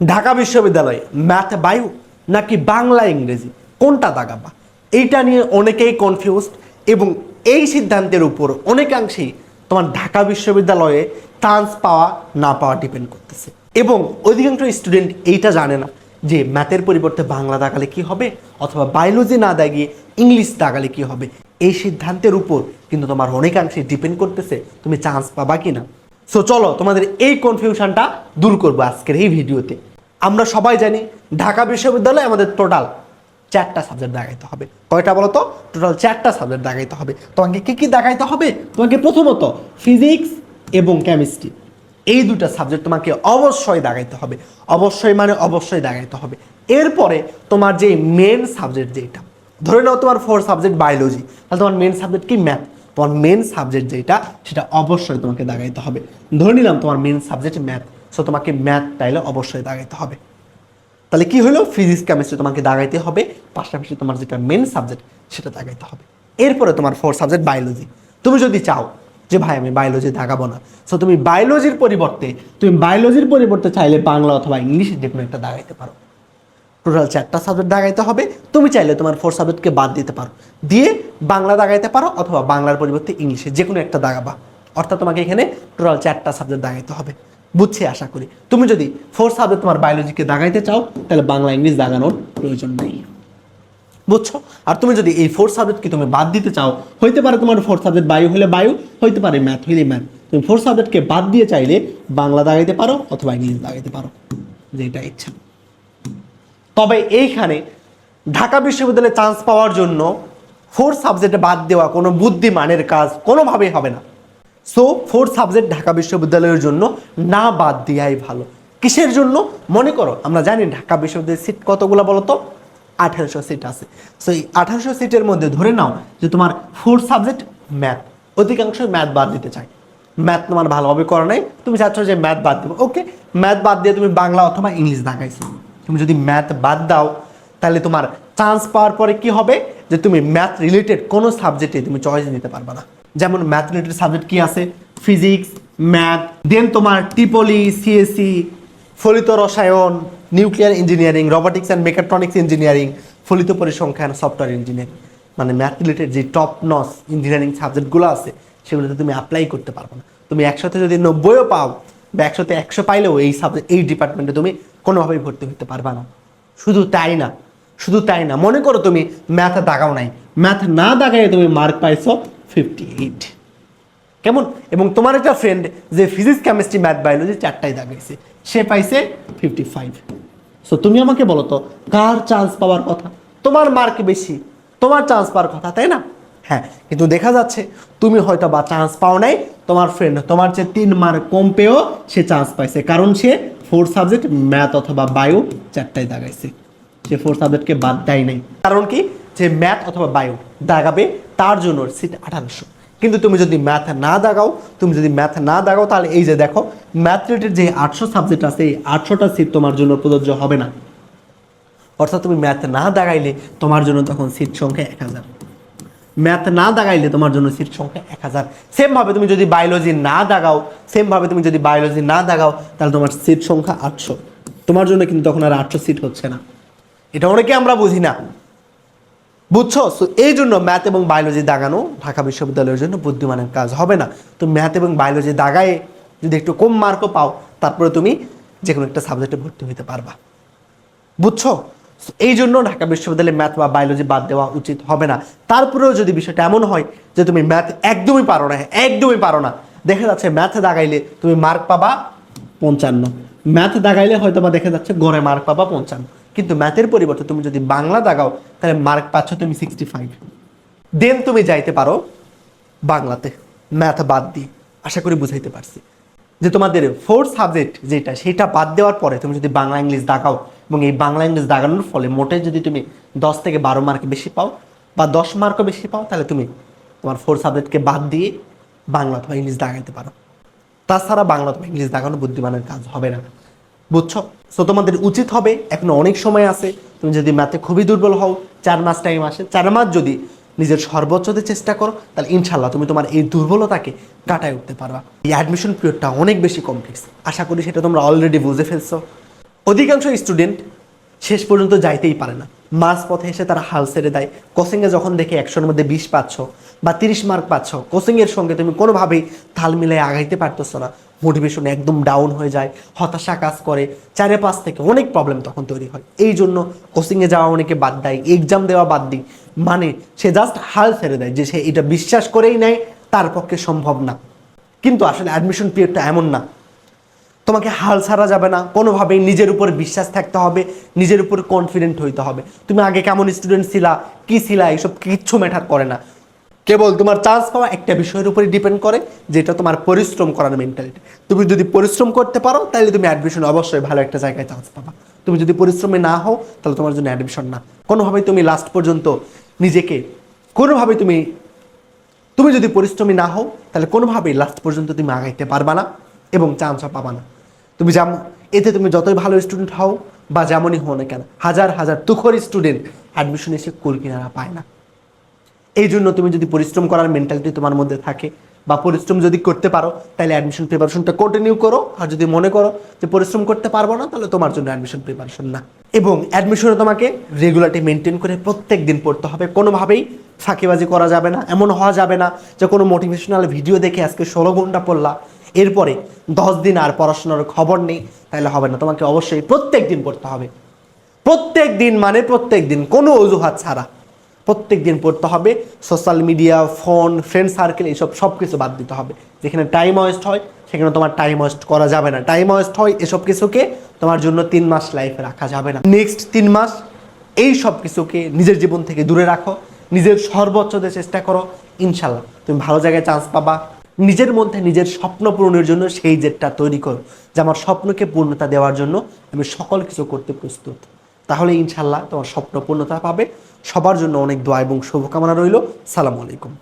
ঢাকা বিশ্ববিদ্যালয়ে ম্যাথ বায়ু নাকি বাংলা ইংরেজি? কোনটা দাগাবা? এইটা নিয়ে অনেকেই কনফিউজড এবং এই সিদ্ধান্তের উপর অনেকাংশেই তোমার ঢাকা বিশ্ববিদ্যালয়ে চান্স পাওয়া না পাওয়া ডিপেন্ড করতেছে। এবং অধিকাংশ স্টুডেন্ট এইটা জানে না যে ম্যাথের পরিবর্তে বাংলা দাগালে কি হবে অথবা বায়োলজি না দাগিয়ে ইংলিশ দাগালে কি হবে। এই সিদ্ধান্তের উপর কিন্তু তোমার অনেকাংশে ডিপেন্ড করতেছে তুমি চান্স পাবা কিনা। সো চলো তোমাদের এই কনফিউশনটা দূর করব আজকের এই ভিডিওতে আমরা সবাই জানি ঢাকা বিশ্ববিদ্যালয়ে আমাদের টোটাল চারটা সাবজেক্ট দেখাইতে হবে। কয়টা বলো তো? টোটাল চারটা সাবজেক্ট দেখাইতে হবে। তোমাকে কি কি দেখাইতে হবে? তোমাকে প্রথমত ফিজিক্স এবং কেমিস্ট্রি এই দুটো সাবজেক্ট তোমাকে অবশ্যই দেখাইতে হবে। অবশ্যই মানে অবশ্যই দেখাইতে হবে। এরপরে তোমার যে মেন সাবজেক্ট যেটা ধরে নাও তোমার ফোর সাবজেক্ট বায়োলজি তাহলে তোমার মেন সাবজেক্ট কি? ম্যাথ তোমার মেন সাবজেক্ট যেটা সেটা অবশ্যই তোমাকে দাগাইতে হবে। ধরে নিলাম তোমার মেন সাবজেক্ট ম্যাথ সো তোমাকে ম্যাথ তাইলে অবশ্যই দাগাইতে হবে। তাহলে কি হলো? ফিজিক্স কেমিস্ট্রি তোমাকে দাগাইতে হবে। পাশাপাশি তোমার যেটা মেন সাবজেক্ট সেটা দাগাইতে হবে। এরপরে তোমার ফোর সাবজেক্ট বায়োলজি তুমি যদি চাও যে, ভাই, আমি বায়োলজি দাগাবো না। সো তুমি বায়োলজির পরিবর্তে, তুমি বায়োলজির পরিবর্তে চাইলে বাংলা অথবা ইংলিশে যে কোনো একটা দাগাইতে পারো। টোটাল চারটা সাবজেক্ট দাগাইতে হবে। তুমি চাইলে তোমার ফোর সাবজেক্টকে বাদ দিতে পারো। দিয়ে বাংলা দাগাইতে পারো অথবা বাংলার পরিবর্তে ইংলিশে যে কোনো একটা দাগাবা অর্থাৎ তোমাকে এখানে টোটাল চারটা সাবজেক্ট দাগাইতে হবে। বুঝছি, আশা করি। তুমি যদি ফোর সাবজেক্ট তোমার বায়োলজিকে দাগাইতে চাও, তাহলে বাংলা, ইংলিশ দাগানোর প্রয়োজন নেই। বুঝছ? আর তুমি যদি এই ফোর সাবজেক্টকে তুমি বাদ দিতে চাও, হইতে পারে তোমার ফোর সাবজেক্ট বায়ু হলে বায়ু, হইতে পারে ম্যাথ হইলে ম্যাথ তুমি ফোর সাবজেক্টকে বাদ দিয়ে চাইলে বাংলা দাগাইতে পারো অথবা ইংলিশ দাগাইতে পারো, যেটা ইচ্ছা। তবে এইখানে ঢাকা বিশ্ববিদ্যালয়ে চান্স পাওয়ার জন্য ফোর সাবজেক্টে বাদ দেওয়া কোনো বুদ্ধিমানের কাজ কোনোভাবেই হবে না। সো ফোর সাবজেক্ট ঢাকা বিশ্ববিদ্যালয়ের জন্য না বাদ দেওয়াই ভালো। কিসের জন্য? মনে করো, আমরা জানি ঢাকা বিশ্ববিদ্যালয়ের সিট কতগুলো বলো তো? আঠারোশো সিট আছে। সো এই আঠারোশো সিটের মধ্যে ধরে নাও যে তোমার ফোর সাবজেক্ট ম্যাথ অধিকাংশ ম্যাথ বাদ দিতে চায়। ম্যাথ তোমার ভালোভাবে করা নাই, তুমি চাচ্ছ যে ম্যাথ বাদ দেবো। ওকে ম্যাথ বাদ দিয়ে তুমি বাংলা অথবা ইংলিশ দেখাইছো তুমি যদি ম্যাথ বাদ দাও, তাহলে তোমার চান্স পাওয়ার পরে কি হবে? যে তুমি ম্যাথ রিলেটেড কোনো সাবজেক্টে তুমি চয়েস নিতে পারবে না। যেমন ম্যাথ রিলেটেড সাবজেক্ট কি আছে? ফিজিক্স ম্যাথ দেন তোমার টিপলি সিএসসি ফলিত রসায়ন nuclear engineering robotics and mechatronics engineering ফলিত পরিসংখ্যান সফটওয়্যার ইঞ্জিনিয়ারিং মানে ম্যাথ রিলেটেড যে টপ নস ইঞ্জিনিয়ারিং সাবজেক্টগুলো আছে, সেগুলোতে তুমি অ্যাপ্লাই করতে পারবে না। তুমি একসাথে যদি নব্বইও পাও, বা একশোতে একশো পাইলেও এই সাবজেক্ট এই ডিপার্টমেন্টে তুমি কোনোভাবেই ভর্তি হতে পারবে না। শুধু তাই না, শুধু তাই না। মনে করো তুমি ম্যাথ দাগাও নাই। ম্যাথ না দাগাই তুমি মার্ক পাইছো ফিফটি এইট কেমন? এবং তোমার একটা ফ্রেন্ড যে ফিজিক্স কেমিস্ট্রি ম্যাথ বায়োলজি চারটাই দাগাইছে সে পাইছে ফিফটি ফাইভ সো তুমি আমাকে বলো তো, কার চান্স পাওয়ার কথা? তোমার মার্ক বেশি, তোমার চান্স পাওয়ার কথা, তাই না? হ্যাঁ কিন্তু দেখা যাচ্ছে, তুমি হয়তো বা চান্স পাও নাই, তোমার ফ্রেন্ড তোমার যে তিন মার্ক কম পেয়েও সে চান্স পাইছে, কারণ সে ফোর সাবজেক্ট ম্যাথ অথবা বায়ো চারটায় দাগাইছে সে ফোর সাবজেক্টকে বাদ দেয় নাই। কারণ কি? যে ম্যাথ অথবা বায়ো দাগাবে তার জন্য সিট আঠারোশো। কিন্তু তুমি যদি ম্যাথ না দাগাও, তুমি যদি ম্যাথ না দাগাও, তাহলে এই যে দেখো ম্যাথ রিলেটেড যে আটশো সাবজেক্ট আছে, এই আটশোটা সিট তোমার জন্য প্রযোজ্য হবে না। অর্থাৎ তুমি ম্যাথ না দাগাইলে তোমার জন্য তখন সিট সংখ্যা এক হাজার। ম্যাথ না দাগাইলে তোমার জন্য সিট সংখ্যা এক হাজার। সেমভাবে তুমি যদি বায়োলজি না দাগাও সেমভাবে তুমি যদি বায়োলজি না দাগাও, তাহলে তোমার সিট সংখ্যা আটশো। তোমার জন্য কিন্তু তখন আর আটশো সিট হচ্ছে না। এটা অনেকে আমরা বুঝি না। বুঝছ? So, এই জন্য ম্যাথ এবং বায়োলজি দাগানো ঢাকা বিশ্ববিদ্যালয়ের জন্য বুদ্ধিমানের কাজ হবে না। তো ম্যাথ এবং বায়োলজি দাগায়ে যদি একটু কম মার্কও পাও তারপরে তুমি যে কোনো একটা সাবজেক্টে ভর্তি হতে পারবা। বুঝছ? এই জন্য ঢাকা বিশ্ববিদ্যালয়ে ম্যাথ বা বায়োলজি বাদ দেওয়া উচিত হবে না। তারপরেও যদি বিষয়টা এমন হয় যে তুমি ম্যাথ একদমই পারো না একদমই পারো না দেখা যাচ্ছে ম্যাথ দাগাইলে তুমি মার্ক পাবা পঞ্চান্ন। ম্যাথ দাগাইলে হয়তো বা দেখা যাচ্ছে গড়ে মার্ক পাবা পঞ্চান্ন। কিন্তু ম্যাথের পরিবর্তে তুমি যদি বাংলা দাগাও, তাহলে মার্ক পাচ্ছ তুমি সিক্সটি ফাইভ দেন তুমি যাইতে পারো বাংলাতে। ম্যাথ বাদ দিয়ে। আশা করি বুঝাইতে পারছি। যে তোমাদের ফোর্থ সাবজেক্ট যেটা, সেটা বাদ দেওয়ার পরে তুমি যদি বাংলা ইংলিশ দাগাও, এবং এই বাংলা ইংলিশ দাগানোর ফলে মোটে যদি তুমি দশ থেকে বারো মার্ক বেশি পাও, বা দশ মার্কও বেশি পাও, তাহলে তুমি তোমার ফোর্থ সাবজেক্টকে বাদ দিয়ে বাংলা অথবা ইংলিশ দাগাইতে পারো। তাছাড়া বাংলা অথবা ইংলিশ দাগানো বুদ্ধিমানের কাজ হবে না। বুঝছ? সো তোমাদের উচিত হবে, এখনও অনেক সময় আছে, তুমি যদি ম্যাথে খুবই দুর্বল হও, চার মাস টাইম আসে, চার মাস যদি নিজের সর্বোচ্চ চেষ্টা করো, তাহলে ইনশাল্লাহ তুমি তোমার এই দুর্বলতাকে কাটায় উঠতে পারবা। এই অ্যাডমিশন পিরিয়ডটা অনেক বেশি কমপ্লেক্স আশা করি সেটা তোমরা অলরেডি বুঝে ফেলছো। অধিকাংশ স্টুডেন্ট শেষ পর্যন্ত যাইতেই পারে না। মাঝ পথে এসে তারা হাল ছেড়ে দেয়। কোচিংয়ে যখন দেখে একশোর মধ্যে বিশ পাচ্ছ বা তিরিশ মার্ক পাচ্ছ কোচিংয়ের সঙ্গে তুমি কোনোভাবেই তাল মিলাই আগাইতে পারতেছো না। মোটিভেশন একদম ডাউন হয়ে যায়, হতাশা কাজ করে চারে পাঁচ থেকে অনেক প্রবলেম তখন তৈরি হয়। এই জন্য কোচিংয়ে যাওয়া অনেকে বাদ দেয় এক্সাম দেওয়া বাদ দিই। মানে সে জাস্ট হাল ছেড়ে দেয় যে সে এটা বিশ্বাস করেই নেয়, তার পক্ষে সম্ভব না। কিন্তু আসলে অ্যাডমিশন পিরিয়ডটা এমন না। তোমাকে হাল ছাড়া যাবে না, কোনোভাবেই নিজের উপর বিশ্বাস থাকতে হবে, নিজের উপর কনফিডেন্ট হইতে হবে। তুমি আগে কেমন স্টুডেন্ট ছিলা, কি ছিলা, এইসব কিচ্ছু ম্যাটার করে না। কেবল তোমার চান্স পাওয়া একটা বিষয়ের উপরে ডিপেন্ড করে, যেটা তোমার পরিশ্রম করার মেন্টালিটি তুমি যদি পরিশ্রম করতে পারো তাহলে তুমি অ্যাডমিশন অবশ্যই ভালো একটা জায়গায় চান্স পাবা। তুমি যদি পরিশ্রমে না হও, তাহলে তোমার জন্য অ্যাডমিশন না। কোনোভাবেই তুমি লাস্ট পর্যন্ত নিজেকে, কোনোভাবেই তুমি তুমি যদি পরিশ্রমী না হও, তাহলে কোনোভাবেই লাস্ট পর্যন্ত তুমি আগাইতে পারবা না এবং চান্সও পাবা না। তুমি যেমন, এতে তুমি যতই ভালো স্টুডেন্ট হও বা যেমনই হও না কেন, হাজার হাজার তুখর স্টুডেন্ট অ্যাডমিশন এসে কুল কিনারা পায় না। এই জন্য তুমি যদি পরিশ্রম করার মেন্টালিটি তোমার মধ্যে থাকে বা পরিশ্রম যদি করতে পারো, তাহলে অ্যাডমিশন প্রিপারেশনটা কন্টিনিউ করো। আর যদি মনে করো যে পরিশ্রম করতে পারব না, তাহলে তোমার জন্য অ্যাডমিশন প্রিপারেশন না। এবং অ্যাডমিশনে তোমাকে রেগুলারটি মেনটেন করে প্রত্যেক দিন পড়তে হবে। কোনোভাবেই ফাঁকিবাজি করা যাবে না, এমন হওয়া যাবে না যে কোনো মোটিভেশনাল ভিডিও দেখে আজকে ষোলো ঘণ্টা পড়লা। এরপরে দশ দিন আর পড়াশোনার খবর নেই, তাহলে হবে না। তোমাকে অবশ্যই প্রত্যেক দিন পড়তে হবে। প্রত্যেক দিন মানে প্রত্যেক দিন কোনো অজুহাত ছাড়া। প্রত্যেক দিন পড়তে হবে। Social media phone friend circle এইসব সব কিছু বাদ দিতে হবে। যেখানে টাইম ওয়েস্ট হয়, সেখানে তোমার টাইম ওয়েস্ট করা যাবে না। টাইম ওয়েস্ট হয় এসব কিছুকে তোমার জন্য তিন মাস লাইফে রাখা যাবে না। নেক্সট তিন মাস এই সব কিছুকে নিজের জীবন থেকে দূরে রাখো। নিজের সর্বোচ্চ দিয়ে চেষ্টা করো। ইনশাল্লাহ তুমি ভালো জায়গায় চান্স পাবা। নিজের মধ্যে নিজের স্বপ্ন পূরণের জন্য সেই জেটটা তৈরি করো। যে আমার স্বপ্নকে পূর্ণতা দেওয়ার জন্য আমি সকল কিছু করতে প্রস্তুত। তাহলে ইনশাল্লাহ তোমার স্বপ্ন পূর্ণতা পাবে। সবার জন্য অনেক দোয়া এবং শুভকামনা রইল। সালাম আলাইকুম।